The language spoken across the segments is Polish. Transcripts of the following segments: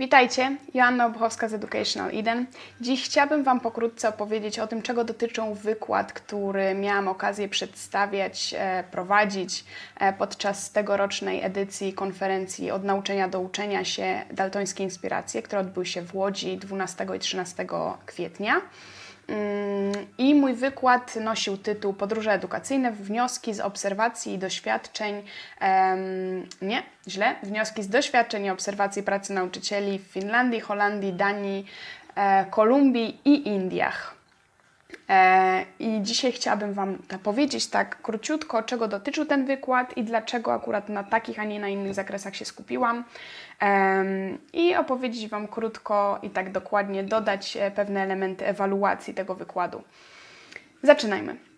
Witajcie, Joanna Obuchowska z Educational Eden. Dziś chciałabym Wam pokrótce opowiedzieć o tym, czego dotyczą wykład, który miałam okazję przedstawiać, e, prowadzić e, podczas tegorocznej edycji konferencji Od nauczenia do uczenia się Daltońskie Inspiracje, które odbyły się w Łodzi 12 i 13 kwietnia. Mm, I mój wykład nosił tytuł Podróże edukacyjne, wnioski z obserwacji i doświadczeń, nie, źle, wnioski z doświadczeń i obserwacji pracy nauczycieli w Finlandii, Holandii, Danii, e, Kolumbii i Indiach. E, I dzisiaj chciałabym Wam powiedzieć tak króciutko, czego dotyczył ten wykład i dlaczego akurat na takich, a nie na innych zakresach się skupiłam. I opowiedzieć Wam krótko i tak dokładnie dodać e, pewne elementy ewaluacji tego wykładu. Zaczynajmy.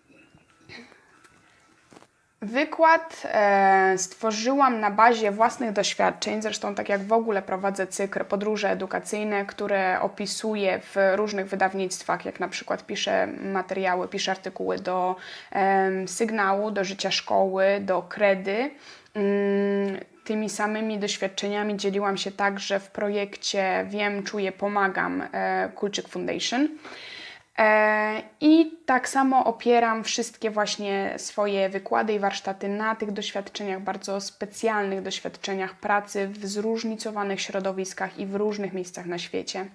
Wykład e, stworzyłam na bazie własnych doświadczeń, zresztą tak jak w ogóle prowadzę cykl podróże edukacyjne, które opisuję w różnych wydawnictwach, jak na przykład piszę materiały, piszę artykuły do sygnału, do życia szkoły, do kredy. Mm, Tymi samymi doświadczeniami dzieliłam się także w projekcie Wiem, Czuję, Pomagam e, Kulczyk Foundation. E, I tak samo opieram wszystkie właśnie swoje wykłady i warsztaty na tych doświadczeniach, bardzo specjalnych doświadczeniach pracy w zróżnicowanych środowiskach i w różnych miejscach na świecie.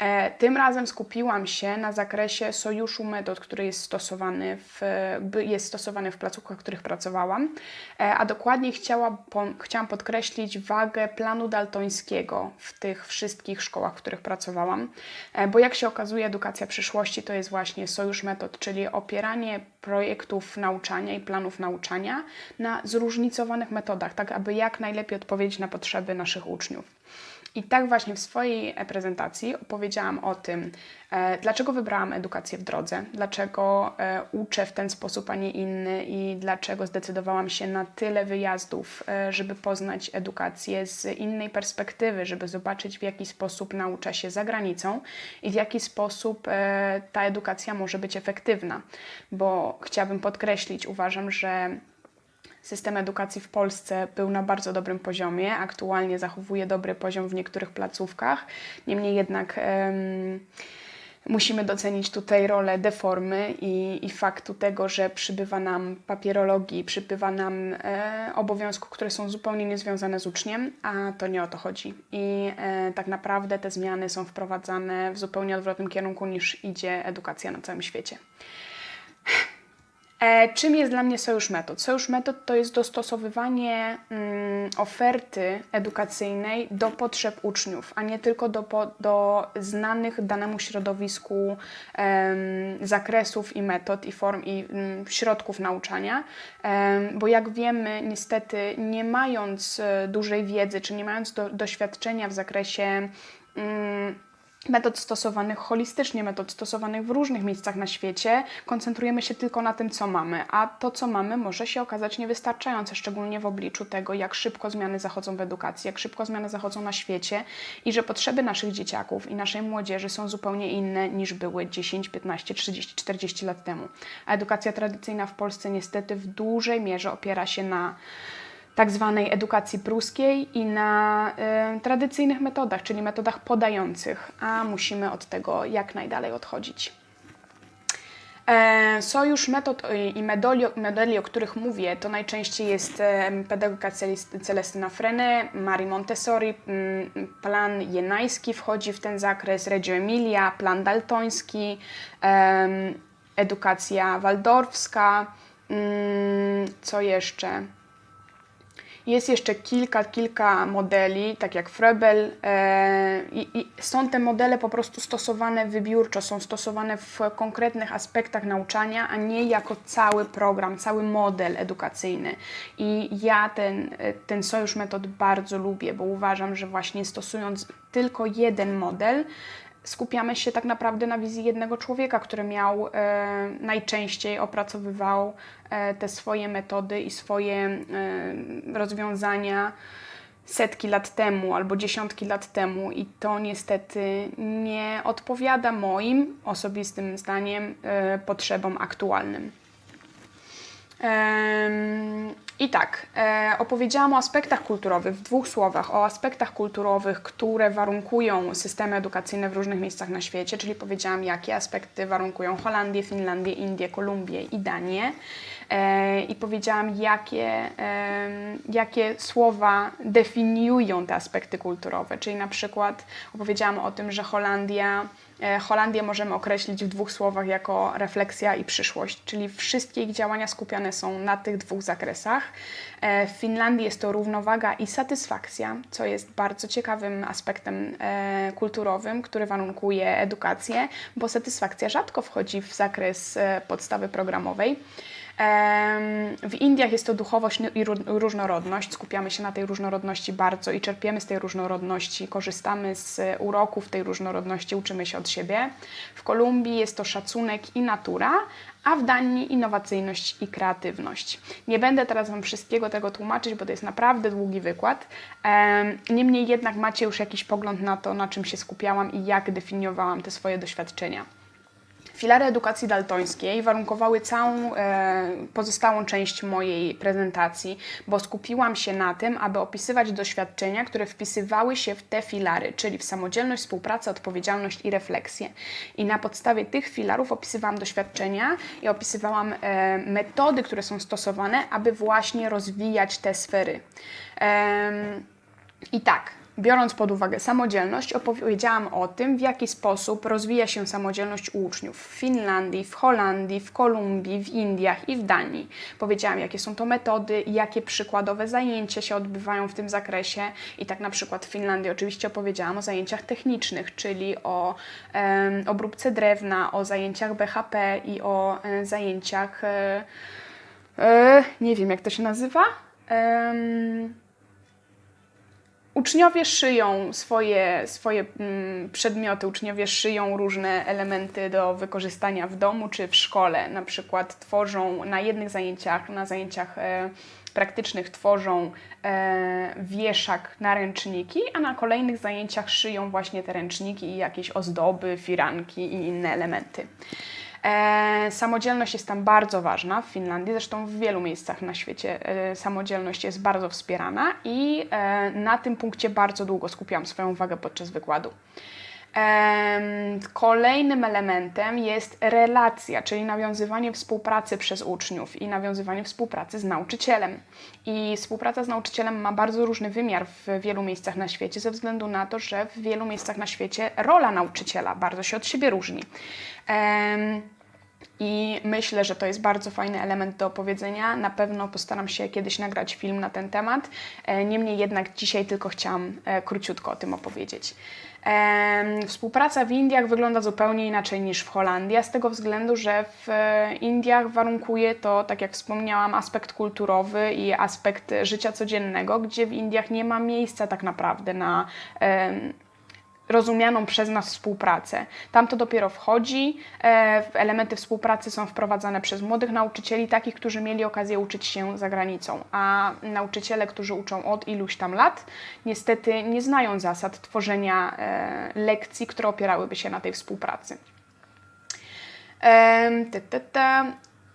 E, Tym razem skupiłam się na zakresie sojuszu metod, który jest stosowany w, jest stosowany w placówkach, w których pracowałam, E, a dokładniej chciała, po, chciałam podkreślić wagę planu daltońskiego w tych wszystkich szkołach, w których pracowałam, E, bo jak się okazuje, edukacja przyszłości to jest właśnie sojusz metod, czyli opieranie projektów nauczania i planów nauczania na zróżnicowanych metodach, tak aby jak najlepiej odpowiedzieć na potrzeby naszych uczniów. I tak właśnie w swojej e, prezentacji opowiedziałam o tym, e, dlaczego wybrałam edukację w drodze, dlaczego e, uczę w ten sposób, a nie inny i dlaczego zdecydowałam się na tyle wyjazdów, żeby poznać edukację z innej perspektywy, żeby zobaczyć w jaki sposób naucza się za granicą i w jaki sposób ta edukacja może być efektywna. Bo chciałabym podkreślić, uważam, że System edukacji w Polsce był na bardzo dobrym poziomie. Aktualnie zachowuje dobry poziom w niektórych placówkach. Niemniej jednak em, musimy docenić tutaj rolę deformy i, i faktu tego, że przybywa nam papierologii, przybywa nam e, obowiązków, które są zupełnie niezwiązane z uczniem, a to nie o to chodzi. I e, tak naprawdę te zmiany są wprowadzane w zupełnie odwrotnym kierunku niż idzie edukacja na całym świecie. E, czym jest dla mnie Sojusz Metod? Sojusz Metod to jest dostosowywanie mm, oferty edukacyjnej do potrzeb uczniów, a nie tylko do, do znanych danemu środowisku zakresów i metod i form i mm, środków nauczania, bo jak wiemy, niestety nie mając e, dużej wiedzy, czy nie mając do, doświadczenia w zakresie mm, metod stosowanych holistycznie, metod stosowanych w różnych miejscach na świecie, koncentrujemy się tylko na tym, co mamy, a to, co mamy, może się okazać niewystarczające, szczególnie w obliczu tego, jak szybko zmiany zachodzą w edukacji, jak szybko zmiany zachodzą na świecie i że potrzeby naszych dzieciaków i naszej młodzieży są zupełnie inne niż były 10, 15, 30, 40 lat temu. A edukacja tradycyjna w Polsce niestety w dużej mierze opiera się na tak zwanej edukacji pruskiej i na y, tradycyjnych metodach, czyli metodach podających, a musimy od tego jak najdalej odchodzić. E, Sojusz metod i- i medoli, o których mówię, to najczęściej jest e, pedagogika Celestyna Frene, Marii Montessori, mm, plan jenajski wchodzi w ten zakres, Reggio Emilia, plan daltoński, edukacja waldorfska, mm, co jeszcze? Jest jeszcze kilka, kilka modeli, tak jak Froebel, e, i, i są te modele po prostu stosowane wybiórczo, są stosowane w konkretnych aspektach nauczania, a nie jako cały program, cały model edukacyjny. I ja ten, e, ten sojusz metod bardzo lubię, bo uważam, że właśnie stosując tylko jeden model, skupiamy się tak naprawdę na wizji jednego człowieka, który miał e, najczęściej opracowywał e, te swoje metody i swoje e, rozwiązania setki lat temu albo dziesiątki lat temu i to niestety nie odpowiada moim osobistym zdaniem e, potrzebom aktualnym. I tak, e, opowiedziałam o aspektach kulturowych w dwóch słowach, o aspektach kulturowych, które warunkują systemy edukacyjne w różnych miejscach na świecie, czyli powiedziałam, jakie aspekty warunkują Holandię, Finlandię, Indię, Kolumbię i Danię. E, I powiedziałam, jakie, e, jakie słowa definiują te aspekty kulturowe, czyli na przykład opowiedziałam o tym, że Holandia Holandię możemy określić w dwóch słowach jako refleksja i przyszłość, czyli wszystkie ich działania skupione są na tych dwóch zakresach. E, w Finlandii jest to równowaga i satysfakcja, co jest bardzo ciekawym aspektem e, kulturowym, który warunkuje edukację, bo satysfakcja rzadko wchodzi w zakres podstawy programowej. W Indiach jest to duchowość i różnorodność. Skupiamy się na tej różnorodności bardzo i czerpiemy z tej różnorodności, korzystamy z uroków tej różnorodności, uczymy się od siebie. W Kolumbii jest to szacunek i natura, a w Danii innowacyjność i kreatywność. Nie będę teraz Wam wszystkiego tego tłumaczyć, bo to jest naprawdę długi wykład. Niemniej jednak macie już jakiś pogląd na to, na czym się skupiałam i jak definiowałam te swoje doświadczenia. Filary edukacji daltońskiej warunkowały całą e, pozostałą część mojej prezentacji, bo skupiłam się na tym, aby opisywać doświadczenia, które wpisywały się w te filary, czyli w samodzielność, współpracę, odpowiedzialność i refleksję. I na podstawie tych filarów opisywałam doświadczenia i opisywałam e, metody, które są stosowane, aby właśnie rozwijać te sfery. E, I tak, Biorąc pod uwagę samodzielność, opowiedziałam o tym, w jaki sposób rozwija się samodzielność u uczniów w Finlandii, w Holandii, w Kolumbii, w Indiach i w Danii. Powiedziałam, jakie są to metody, jakie przykładowe zajęcia się odbywają w tym zakresie. I tak na przykład w Finlandii oczywiście opowiedziałam o zajęciach technicznych, czyli o e, obróbce drewna, o zajęciach BHP i o e, zajęciach, e, e, nie wiem jak to się nazywa. Uczniowie szyją swoje, swoje mm, przedmioty, uczniowie szyją różne elementy do wykorzystania w domu czy w szkole. Na przykład tworzą na jednych zajęciach, na zajęciach e, praktycznych tworzą e, wieszak na ręczniki, a na kolejnych zajęciach szyją właśnie te ręczniki i jakieś ozdoby, firanki i inne elementy. E, samodzielność jest tam bardzo ważna w Finlandii, zresztą w wielu miejscach na świecie e, samodzielność jest bardzo wspierana i e, na tym punkcie bardzo długo skupiłam swoją uwagę podczas wykładu. Kolejnym elementem jest relacja, czyli nawiązywanie współpracy przez uczniów i nawiązywanie współpracy z nauczycielem. I współpraca z nauczycielem ma bardzo różny wymiar w wielu miejscach na świecie, ze względu na to, że w wielu miejscach na świecie rola nauczyciela bardzo się od siebie różni. I myślę, że to jest bardzo fajny element do opowiedzenia. Na pewno postaram się kiedyś nagrać film na ten temat. E, niemniej jednak dzisiaj tylko chciałam e, króciutko o tym opowiedzieć. Współpraca w Indiach wygląda zupełnie inaczej niż w Holandii, z tego względu, że w e, Indiach warunkuje to, tak jak wspomniałam, aspekt kulturowy i aspekt życia codziennego, gdzie w Indiach nie ma miejsca tak naprawdę na rozumianą przez nas współpracę. Tam to dopiero wchodzi. E, elementy współpracy są wprowadzane przez młodych nauczycieli, takich, którzy mieli okazję uczyć się za granicą, a nauczyciele, którzy uczą od iluś tam lat, niestety nie znają zasad tworzenia e, lekcji, które opierałyby się na tej współpracy.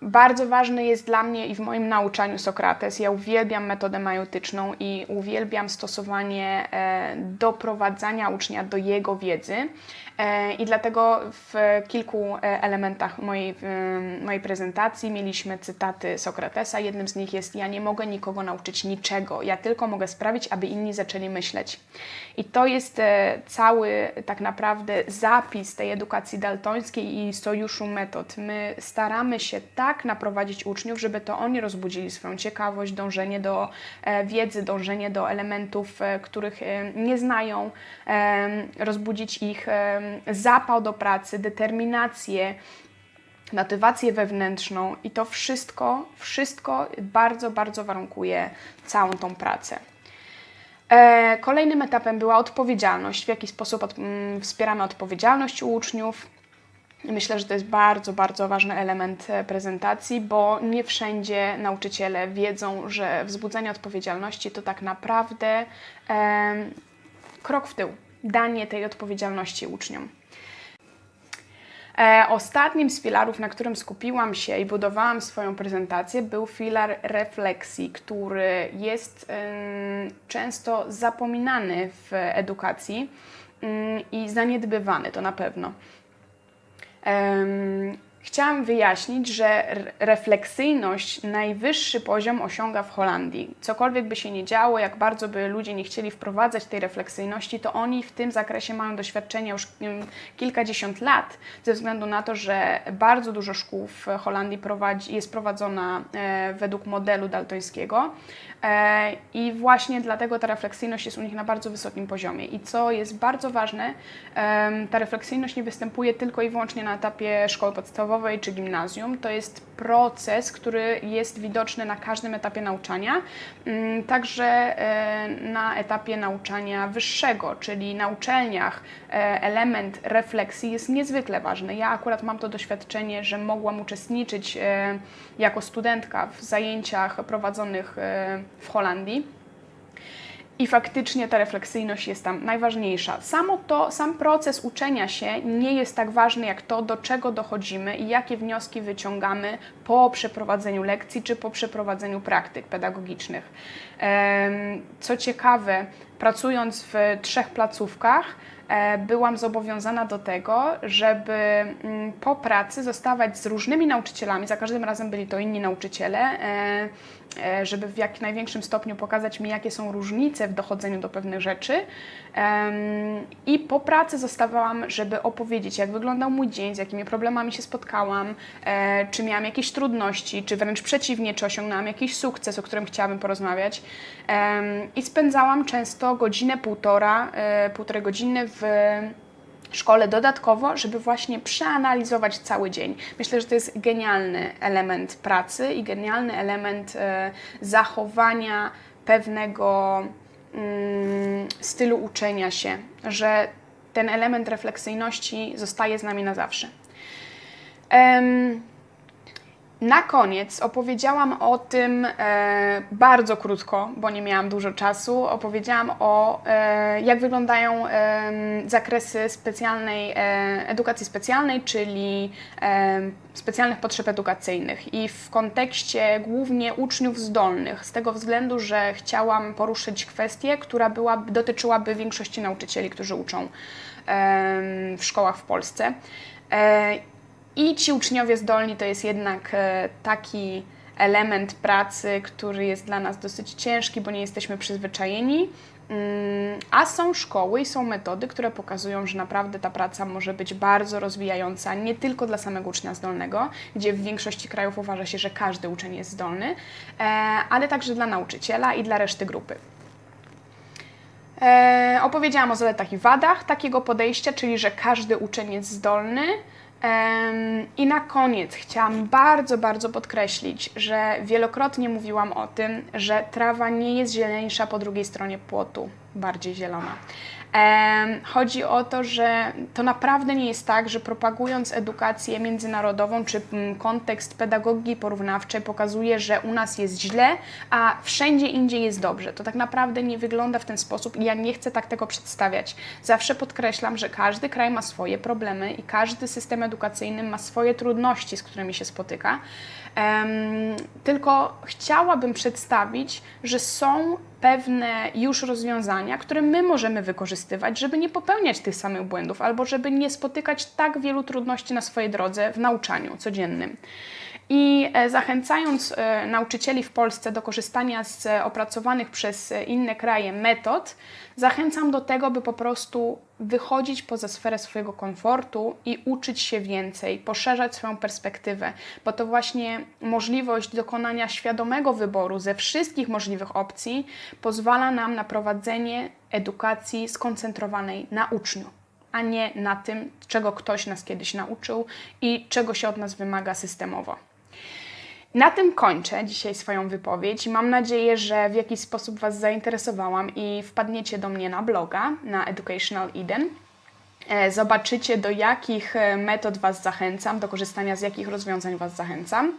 Bardzo ważny jest dla mnie i w moim nauczaniu Sokrates. Ja uwielbiam metodę majutyczną i uwielbiam stosowanie e, doprowadzania ucznia do jego wiedzy. E, I dlatego w kilku e, elementach mojej, mojej prezentacji mieliśmy cytaty Sokratesa. Jednym z nich jest: Ja nie mogę nikogo nauczyć niczego, ja tylko mogę sprawić, aby inni zaczęli myśleć. I to jest cały tak naprawdę zapis tej edukacji daltońskiej i sojuszu metod. My staramy się tak naprowadzić uczniów, żeby to oni rozbudzili swoją ciekawość, dążenie do e, wiedzy, dążenie do elementów, e, których e, nie znają, rozbudzić ich zapał do pracy, determinację, motywację wewnętrzną i to wszystko, wszystko bardzo, bardzo warunkuje całą tą pracę. Kolejnym etapem była odpowiedzialność, w jaki sposób wspieramy odpowiedzialność u uczniów, Myślę, że to jest bardzo, bardzo ważny element e, prezentacji, bo nie wszędzie nauczyciele wiedzą, że wzbudzenie odpowiedzialności to tak naprawdę e, krok w tył, danie tej odpowiedzialności uczniom. E, ostatnim z filarów, na którym skupiłam się i budowałam swoją prezentację, był filar refleksji, który jest często zapominany w edukacji mm, i zaniedbywany, to na pewno. Chciałam wyjaśnić, że refleksyjność najwyższy poziom osiąga w Holandii. Cokolwiek by się nie działo, jak bardzo by ludzie nie chcieli wprowadzać tej refleksyjności, to oni w tym zakresie mają doświadczenie już mm, kilkadziesiąt lat, ze względu na to, że bardzo dużo szkół w Holandii prowadzi, jest prowadzona e, według modelu daltońskiego. E, I właśnie dlatego ta refleksyjność jest u nich na bardzo wysokim poziomie. I co jest bardzo ważne, ta refleksyjność nie występuje tylko i wyłącznie na etapie szkoły podstawowej czy gimnazjum. To jest proces, który jest widoczny na każdym etapie nauczania, mm, także e, na etapie nauczania wyższego, czyli na uczelniach e, element refleksji jest niezwykle ważny. Ja akurat mam to doświadczenie, że mogłam uczestniczyć e, jako studentka w zajęciach prowadzonych w Holandii. I faktycznie ta refleksyjność jest tam najważniejsza. Samo to, sam proces uczenia się nie jest tak ważny jak to, do czego dochodzimy i jakie wnioski wyciągamy po przeprowadzeniu lekcji czy po przeprowadzeniu praktyk pedagogicznych. Co ciekawe, pracując w trzech placówkach, byłam zobowiązana do tego, żeby mm, po pracy zostawać z różnymi nauczycielami, za każdym razem byli to inni nauczyciele, e, e, żeby w jak największym stopniu pokazać mi, jakie są różnice w dochodzeniu do pewnych rzeczy. I po pracy zostawałam, żeby opowiedzieć, jak wyglądał mój dzień, z jakimi problemami się spotkałam, e, czy miałam jakieś trudności, czy wręcz przeciwnie, czy osiągnęłam jakiś sukces, o którym chciałabym porozmawiać. I spędzałam często godzinę, półtora, e, półtorej godziny w szkole dodatkowo, żeby właśnie przeanalizować cały dzień. Myślę, że to jest genialny element pracy i genialny element e, zachowania pewnego mm, stylu uczenia się, że ten element refleksyjności zostaje z nami na zawsze. Na koniec opowiedziałam o tym e, bardzo krótko, bo nie miałam dużo czasu. Opowiedziałam o e, jak wyglądają e, zakresy specjalnej e, edukacji specjalnej, czyli e, specjalnych potrzeb edukacyjnych i w kontekście głównie uczniów zdolnych, z tego względu, że chciałam poruszyć kwestię, która była, dotyczyłaby większości nauczycieli, którzy uczą em, w szkołach w Polsce. E, i ci uczniowie zdolni to jest jednak e, taki element pracy, który jest dla nas dosyć ciężki, bo nie jesteśmy przyzwyczajeni. Mm, A są szkoły i są metody, które pokazują, że naprawdę ta praca może być bardzo rozwijająca, nie tylko dla samego ucznia zdolnego, gdzie w większości krajów uważa się, że każdy uczeń jest zdolny, e, ale także dla nauczyciela i dla reszty grupy. E, opowiedziałam o zaletach i wadach takiego podejścia, czyli że każdy uczeń jest zdolny. I na koniec chciałam bardzo, bardzo podkreślić, że wielokrotnie mówiłam o tym, że trawa nie jest zieleńsza po drugiej stronie płotu, bardziej zielona. Chodzi o to, że to naprawdę nie jest tak, że propagując edukację międzynarodową czy mm, kontekst pedagogiki porównawczej pokazuje, że u nas jest źle, a wszędzie indziej jest dobrze. To tak naprawdę nie wygląda w ten sposób i ja nie chcę tak tego przedstawiać. Zawsze podkreślam, że każdy kraj ma swoje problemy i każdy system edukacyjny ma swoje trudności, z którymi się spotyka. Tylko chciałabym przedstawić, że są pewne już rozwiązania, które my możemy wykorzystywać, żeby nie popełniać tych samych błędów albo żeby nie spotykać tak wielu trudności na swojej drodze w nauczaniu codziennym. I e, zachęcając e, nauczycieli w Polsce do korzystania z e, opracowanych przez inne kraje metod, zachęcam do tego, by po prostu wychodzić poza sferę swojego komfortu i uczyć się więcej, poszerzać swoją perspektywę, bo to właśnie możliwość dokonania świadomego wyboru ze wszystkich możliwych opcji pozwala nam na prowadzenie edukacji skoncentrowanej na uczniu a nie na tym, czego ktoś nas kiedyś nauczył i czego się od nas wymaga systemowo. Na tym kończę dzisiaj swoją wypowiedź. Mam nadzieję, że w jakiś sposób Was zainteresowałam i wpadniecie do mnie na bloga na Educational Eden. E, Zobaczycie, do jakich e, metod Was zachęcam, do korzystania z jakich rozwiązań Was zachęcam.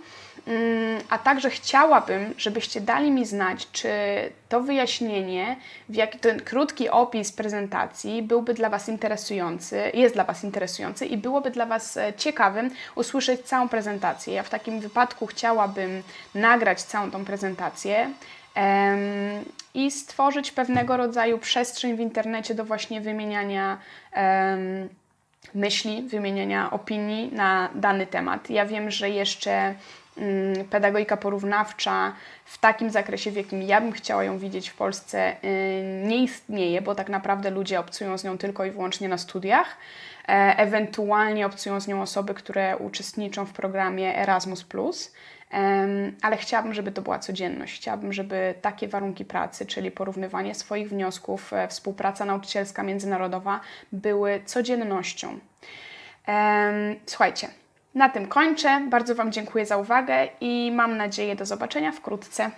Mm, A także chciałabym, żebyście dali mi znać, czy to wyjaśnienie, w jaki ten krótki opis prezentacji byłby dla Was interesujący, jest dla Was interesujący i byłoby dla Was e, ciekawym usłyszeć całą prezentację. Ja w takim wypadku chciałabym nagrać całą tą prezentację i stworzyć pewnego rodzaju przestrzeń w internecie do właśnie wymieniania em, myśli, wymieniania opinii na dany temat. Ja wiem, że jeszcze pedagogika porównawcza w takim zakresie, w jakim ja bym chciała ją widzieć w Polsce, y, nie istnieje, bo tak naprawdę ludzie obcują z nią tylko i wyłącznie na studiach. E, Ewentualnie obcują z nią osoby, które uczestniczą w programie Erasmus. Ale chciałabym, żeby to była codzienność. Chciałabym, żeby takie warunki pracy, czyli porównywanie swoich wniosków, e, współpraca nauczycielska międzynarodowa, były codziennością. Słuchajcie, na tym kończę. Bardzo Wam dziękuję za uwagę i mam nadzieję do zobaczenia wkrótce.